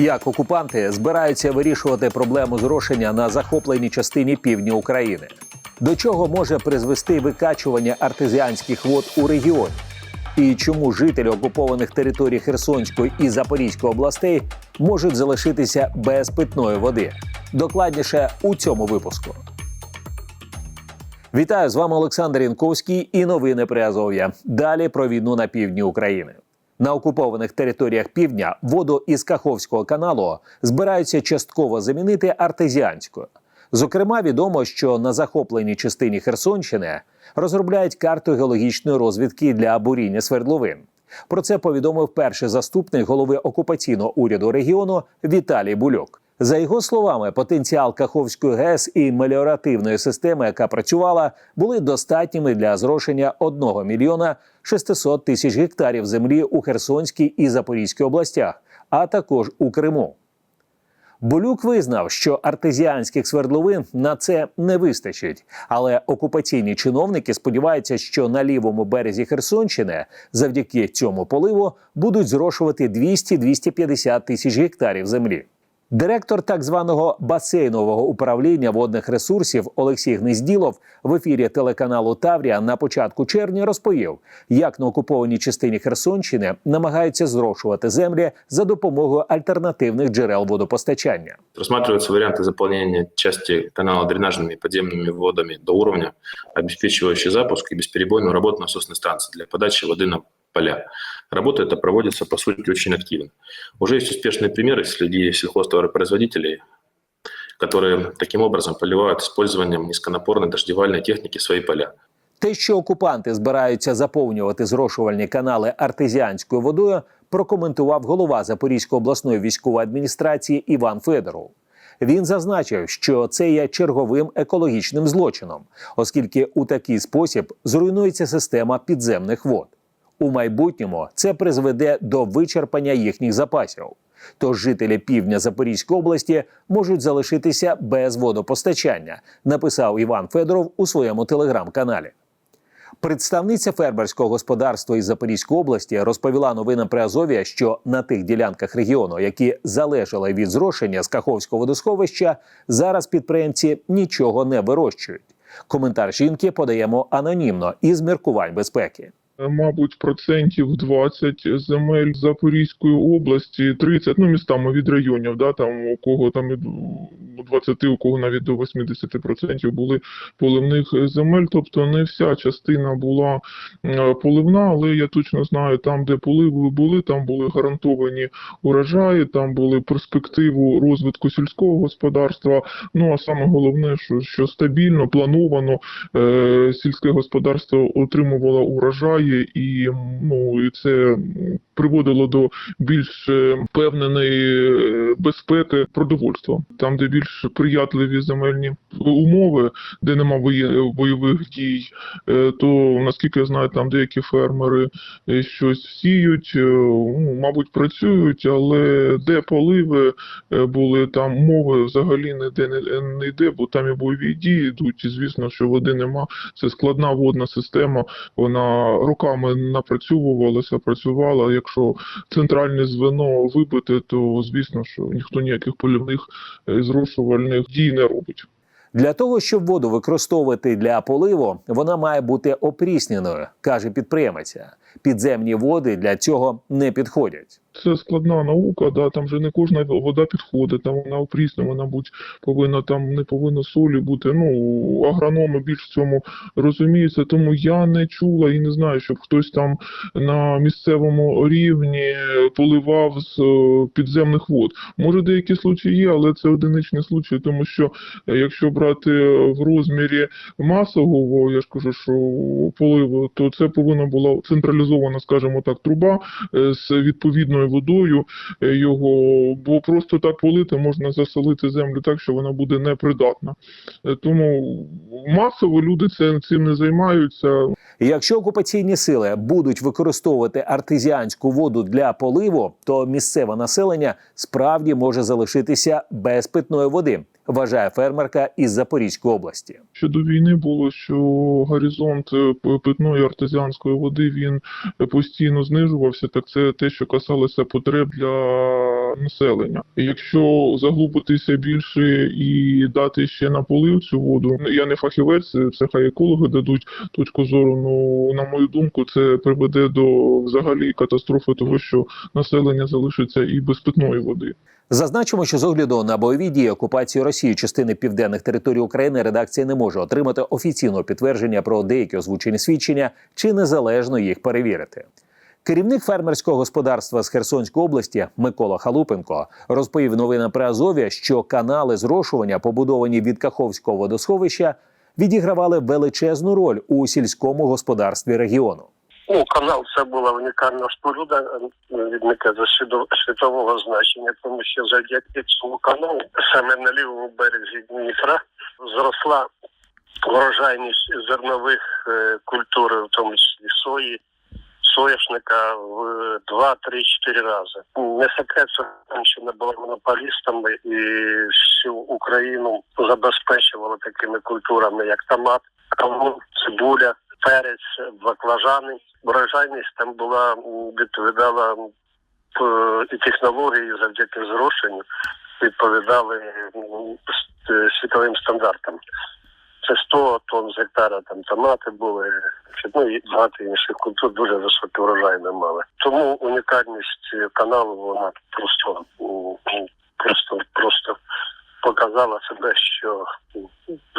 Як окупанти збираються вирішувати проблему зрошення на захопленій частині півдня України? До чого може призвести викачування артезіанських вод у регіоні? І чому жителі окупованих територій Херсонської і Запорізької областей можуть залишитися без питної води? Докладніше у цьому випуску. Вітаю з вами Олександр Янковський і новини Приазов'я. Далі про війну на півдні України. На окупованих територіях півдня воду із Каховського каналу збираються частково замінити артезіанською. Зокрема, відомо, що на захопленій частині Херсонщини розробляють карту геологічної розвідки для буріння свердловин. Про це повідомив перший заступник голови окупаційного уряду регіону Віталій Бульок. За його словами, потенціал Каховської ГЕС і меліоративної системи, яка працювала, були достатніми для зрошення 1 мільйона 600 тисяч гектарів землі у Херсонській і Запорізькій областях, а також у Криму. Болюк визнав, що артезіанських свердловин на це не вистачить, але окупаційні чиновники сподіваються, що на лівому березі Херсонщини завдяки цьому поливу будуть зрошувати 200-250 тисяч гектарів землі. Директор так званого басейнового управління водних ресурсів Олексій Гнезділов в ефірі телеканалу Таврія на початку червня розповів, як на окупованій частині Херсонщини намагаються зрошувати землі за допомогою альтернативних джерел водопостачання. Рассматриваются варианты заполнения части канала дренажными и подземными водами до уровня, обеспечивающий запуск и бесперебойную работу насосной станции для подачи воды на поля. Работа эта проводится, по сути, очень активно. Уже есть успешные примеры среди сельхозтоваропроизводителей, которые таким образом поливают использованием низконапорной дождевальной техники свои поля. Те, що окупанти збираються заповнювати зрошувальні канали артезіанською водою, прокоментував голова Запорізької обласної військової адміністрації Іван Федоров. Він зазначив, що це є черговим екологічним злочином, оскільки у такий спосіб зруйнується система підземних вод. У майбутньому це призведе до вичерпання їхніх запасів. Тож жителі півдня Запорізької області можуть залишитися без водопостачання, написав Іван Федоров у своєму телеграм-каналі. Представниця фермерського господарства із Запорізької області розповіла новинам при Азові, що на тих ділянках регіону, які залежали від зрошення з Каховського водосховища, зараз підприємці нічого не вирощують. Коментар жінки подаємо анонімно із міркувань безпеки. Мабуть, процентів 20 земель Запорізької області, 30, ну містами від районів, да, там у кого там від 20, у кого навіть до 80% були поливних земель. Тобто не вся частина була е, поливна, але я точно знаю, там, де поливи були, там були гарантовані урожаї, там були перспективу розвитку сільського господарства. Ну а саме головне, що, що стабільно, плановано е, сільське господарство отримувало урожаї, і ну і це приводило до більш е, впевненої е, безпеки продовольства. Там, де більш приятливі земельні умови, де нема бойових дій, е, то наскільки я знаю, там деякі фермери щось сіють, ну, мабуть, працюють, але де поливи були, там мови взагалі не, не йде, бо там і бойові дії йдуть, і звісно, що води нема. Це складна водна система, вона роками напрацьовувалася, працювала. Якщо центральне звено вибити, то звісно, що ніхто ніяких полівних зрушувальних зрошувальних дій не робить. Для того, щоб воду використовувати для поливу, вона має бути опрісненою, каже підприємець. Підземні води для цього не підходять. Це складна наука, да, там же не кожна вода підходить, там вона опрісна, вона будь повинна там не повинна солі бути. Ну агрономи більш в цьому розуміються, тому я не чула і не знаю, щоб хтось там на місцевому рівні поливав з е, підземних вод. Може, деякі случаї є, але це одиничні случаї, тому що е, якщо брати в розмірі масового, я ж кажу, що поливу, то це повинна була централізована, скажімо так, труба е, з відповідною водою е, його, бо просто так полити можна засолити землю так, що вона буде непридатна. Е, Тому масово люди цим не займаються. Якщо окупаційні сили будуть використовувати артезіанську воду для поливу, то місцеве населення справді може залишитися без питної води, вважає фермерка із Запорізької області. Ще до війни було, що горизонт е, питної артезіанської води він постійно знижувався. Так це те, що касалося потреб для населення. Якщо заглубитися більше і дати ще на полив цю воду, я не фахівець, це хай екологи дадуть точку зору. Ну на мою думку, це приведе до взагалі катастрофи того, що населення залишиться і без питної води. Зазначимо, що з огляду на бойові дії окупації Росії частини південних територій України редакція не може отримати офіційного підтвердження про деякі озвучені свідчення чи незалежно їх перевірити. Керівник фермерського господарства з Херсонської області Микола Халупенко розповів новинам при Азові, що канали зрошування, побудовані від Каховського водосховища, відігравали величезну роль у сільському господарстві регіону. Ну, канал це була унікальна споруда е, відника за світового значення, тому що завдяки цьому каналу саме на лівому березі Дніпра зросла врожайність зернових е, культур, в тому числі сої, соняшника в 2, 3, 4 рази. Не секрет, що Херсонщина була монополістами і всю Україну забезпечувала такими культурами, як томат, кавун, цибуля, перець, баклажани. Врожайність там була відповідала і технології завдяки зрошенню відповідали е, світовим стандартам. Це 100 тонн з гектара там томати були, ну і багато інших культур дуже високі врожайні мали. Тому унікальність каналу вона просто просто просто показала себе, що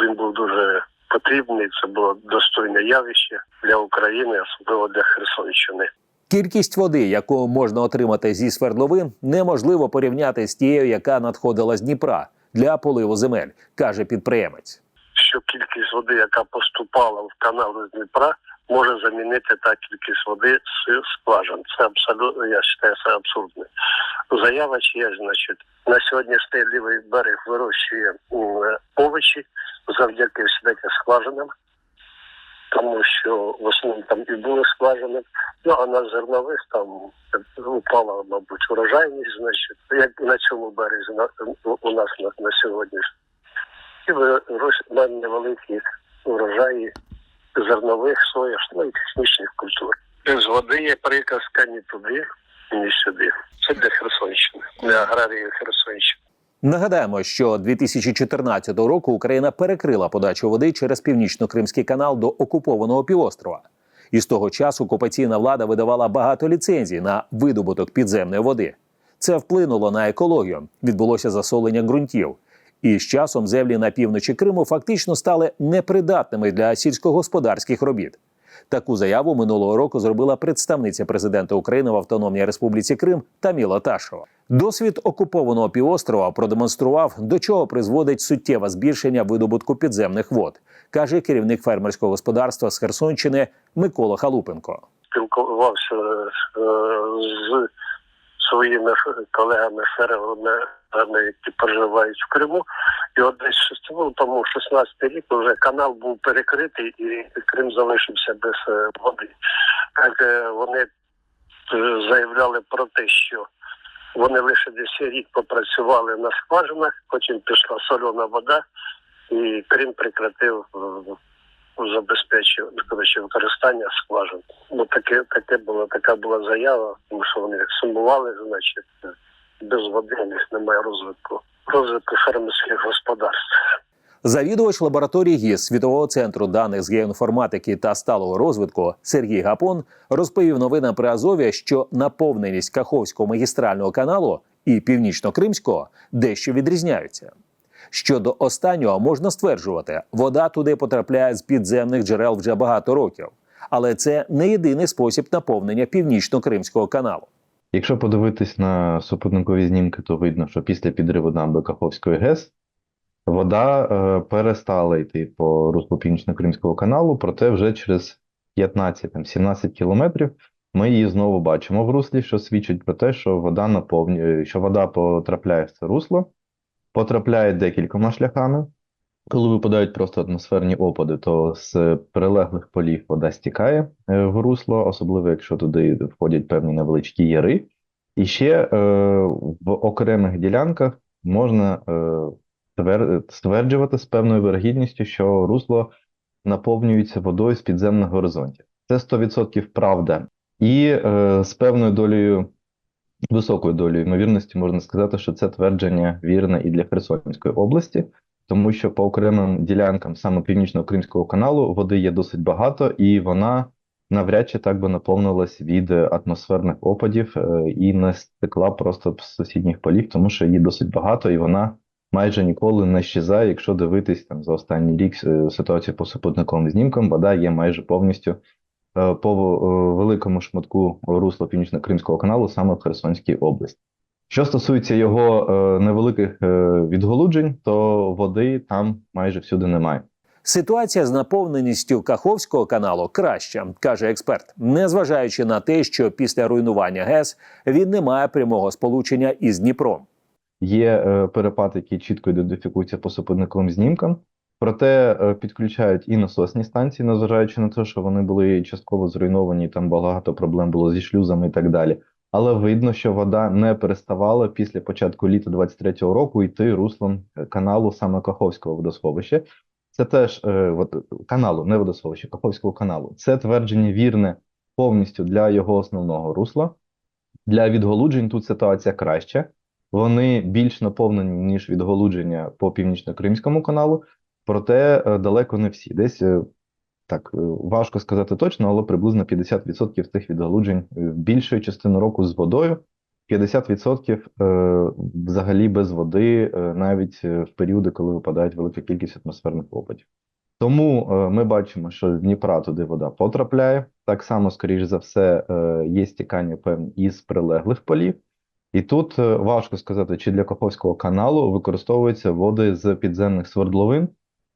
він був дуже потрібний. Це було достойне явище для України, особливо для Херсонщини. Кількість води, яку можна отримати зі свердловин, неможливо порівняти з тією, яка надходила з Дніпра для поливу земель, каже підприємець. що кількість води, яка поступала в канал з Дніпра, може замінити та кількість води з скважин. Це абсолютно, я вважаю, це абсурдно. Заява чия, значить, на сьогоднішній лівий берег вирощує овочі завдяки всідаки скважинам, тому що в основному там і були скважини. Ну а на зернових там упала, мабуть, урожайність, значить, як на цьому березі на, у нас на, на сьогодні і вирощують невеликі урожаї зернових, сояш, ну і технічних культур. З води є приказка ні туди, ні сюди. Це для Херсонщини, для аграрії Херсонщини. Нагадаємо, що 2014 року Україна перекрила подачу води через північно-кримський канал до окупованого півострова. І з того часу окупаційна влада видавала багато ліцензій на видобуток підземної води. Це вплинуло на екологію, відбулося засолення ґрунтів. І з часом землі на півночі Криму фактично стали непридатними для сільськогосподарських робіт. Таку заяву минулого року зробила представниця президента України в Автономній Республіці Крим Таміла Ташева. Досвід окупованого півострова продемонстрував, до чого призводить суттєве збільшення видобутку підземних вод, каже керівник фермерського господарства з Херсонщини Микола Халупенко. Спілкувався е, з своїми колегами фермерами, які проживають в Криму. І от десь ну, тому 16 рік вже канал був перекритий і Крим залишився без е, води. Так е, вони е, заявляли про те, що вони лише десь рік попрацювали на скважинах, потім пішла сольона вода, і Крим прекратив забезпечив використання скважин. Ну таке, таке було, така була заява, тому що вони сумували, значить, без води немає розвитку розвитку фермерських господарств. Завідувач лабораторії ГІС Світового центру даних з геоінформатики та сталого розвитку Сергій Гапон розповів новинам при Азові, що наповненість Каховського магістрального каналу і північно-кримського дещо відрізняються. Щодо останнього можна стверджувати, вода туди потрапляє з підземних джерел вже багато років, але це не єдиний спосіб наповнення північно-кримського каналу. Якщо подивитись на супутникові знімки, то видно, що після підриву дамби Каховської ГЕС вода е, перестала йти по руслу Північно-Кримського каналу, проте вже через 15-17 кілометрів ми її знову бачимо в руслі, що свідчить про те, що вода наповнює, що вода потрапляє в це русло, потрапляє декількома шляхами. Коли випадають просто атмосферні опади, то з прилеглих полів вода стікає е, в русло, особливо якщо туди входять певні невеличкі яри. І ще е, в окремих ділянках можна е, стверджувати з певною вирогідністю, що русло наповнюється водою з підземних горизонтів. Це 100% правда. І е, з певною долею високою долею ймовірності можна сказати, що це твердження вірне і для Херсонської області, тому що по окремим ділянкам саме Північно-Кримського каналу води є досить багато, і вона навряд чи так би наповнилась від е, атмосферних опадів е, і не стекла просто з сусідніх полів, тому що її досить багато, і вона майже ніколи не щезає. Якщо дивитись там за останній рік е, ситуацію по супутниковим знімкам, вода є майже повністю по великому шматку русла Північно-Кримського каналу саме в Херсонській області. Що стосується його е, невеликих е, відголуджень, то води там майже всюди немає. Ситуація з наповненістю Каховського каналу краща, каже експерт, незважаючи на те, що після руйнування ГЕС він не має прямого сполучення із Дніпром. Є е, перепад, який чітко ідентифікується по супутниковим знімкам, проте е, підключають і насосні станції, незважаючи на те, що вони були частково зруйновані, там багато проблем було зі шлюзами і так далі. Але видно, що вода не переставала після початку літа 23-го року йти руслом е, каналу саме Каховського водосховища. Це теж е, от, каналу, не водосховища, Каховського каналу. Це твердження вірне повністю для його основного русла. Для відголуджень тут ситуація краща. Вони більш наповнені, ніж відголудження по північно-кримському каналу, проте е, далеко не всі. Десь е, так е, важко сказати точно, але приблизно 50% тих відголуджень е, більшою частину року з водою, 50% е, взагалі без води, навіть в періоди, коли випадають велика кількість атмосферних опадів. Тому ми бачимо, що з Дніпра туди вода потрапляє. Так само, скоріш за все, є стікання певні із прилеглих полів. І тут важко сказати, чи для Каховського каналу використовуються води з підземних свердловин.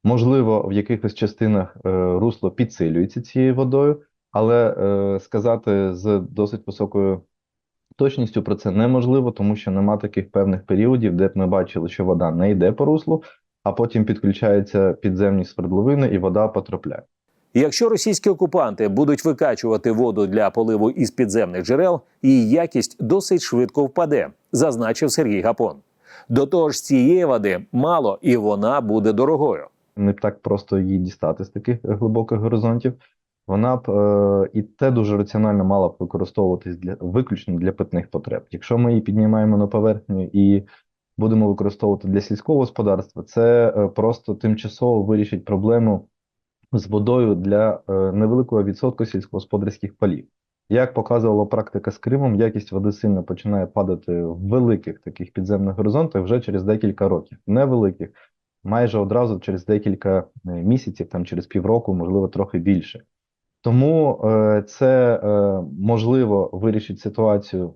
Можливо, в якихось частинах е, русло підсилюється цією водою, але е, сказати з досить високою точністю про це неможливо, тому що нема таких певних періодів, де б ми бачили, що вода не йде по руслу, а потім підключаються підземні свердловини і вода потрапляє. Якщо російські окупанти будуть викачувати воду для поливу із підземних джерел, її якість досить швидко впаде, зазначив Сергій Гапон. До того ж, цієї води мало і вона буде дорогою. Не так просто її дістати з таких глибоких горизонтів. Вона б е, і те дуже раціонально мала б використовуватись для виключно для питних потреб. Якщо ми її піднімаємо на поверхню і будемо використовувати для сільського господарства, це е, просто тимчасово вирішить проблему з водою для е, невеликого відсотку сільськогосподарських полів. Як показувала практика з Кримом, якість води сильно починає падати в великих таких підземних горизонтах вже через декілька років, невеликих майже одразу через декілька е, місяців, там через півроку, можливо, трохи більше. Тому е, це е, можливо вирішить ситуацію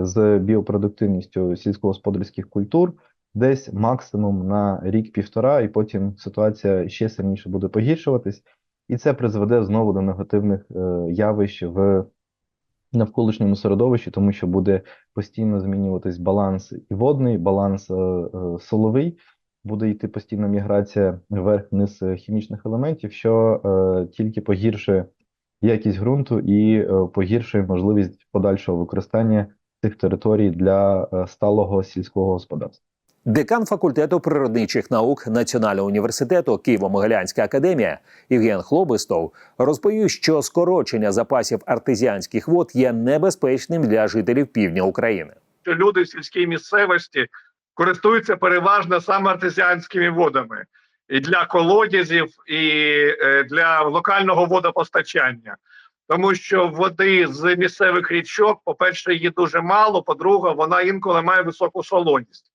з біопродуктивністю сільськогосподарських культур десь максимум на рік-півтора, і потім ситуація ще сильніше буде погіршуватись, і це призведе знову до негативних явищ в навколишньому середовищі, тому що буде постійно змінюватись баланс і водний, баланс соловий буде йти постійна міграція вверх-вниз е, хімічних елементів, що е, тільки погіршує якість ґрунту і е, погіршує можливість подальшого використання цих територій для е, сталого сільського господарства. Декан факультету природничих наук Національного університету Києво-Могилянська академія Євген Хлобистов розповів, що скорочення запасів артезіанських вод є небезпечним для жителів півдня України. люди в сільській місцевості користуються переважно саме артезіанськими водами і для колодязів, і е, для локального водопостачання. Тому що води з місцевих річок, по-перше, її дуже мало, по-друге, вона інколи має високу солоність.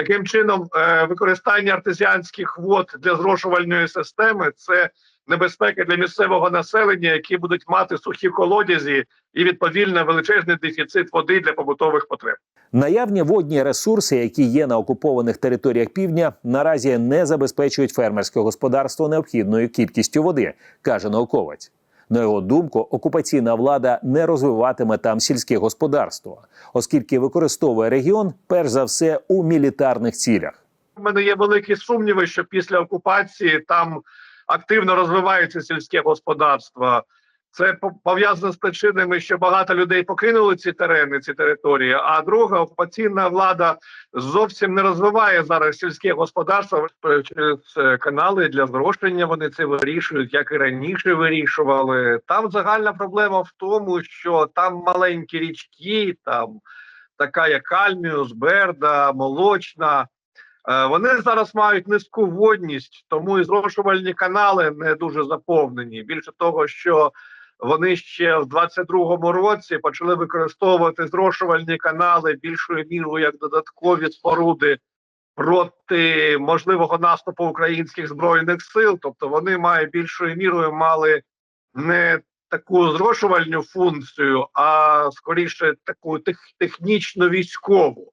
Таким чином, е, використання артезіанських вод для зрошувальної системи це небезпека для місцевого населення, які будуть мати сухі колодязі і відповідно величезний дефіцит води для побутових потреб. Наявні водні ресурси, які є на окупованих територіях півдня, наразі не забезпечують фермерське господарство необхідною кількістю води, каже науковець. На його думку, окупаційна влада не розвиватиме там сільське господарство, оскільки використовує регіон перш за все у мілітарних цілях. У мене є великі сумніви, що після окупації там активно розвивається сільське господарство. Це по- пов'язано з причинами, що багато людей покинули ці терени, ці території. А друга окупаційна влада зовсім не розвиває зараз сільське господарство через канали для зрошення. Вони це вирішують, як і раніше вирішували. Там загальна проблема в тому, що там маленькі річки, там така як Кальміус, Берда, Молочна. Е, Вони зараз мають низьку водність, тому і зрошувальні канали не дуже заповнені. Більше того, що вони ще в 22-му році почали використовувати зрошувальні канали більшою мірою як додаткові споруди проти можливого наступу українських збройних сил. Тобто вони мають більшою мірою мали не таку зрошувальну функцію, а скоріше таку тех, технічно військову.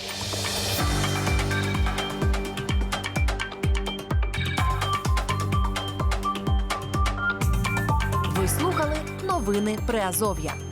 Новини Приазов'я.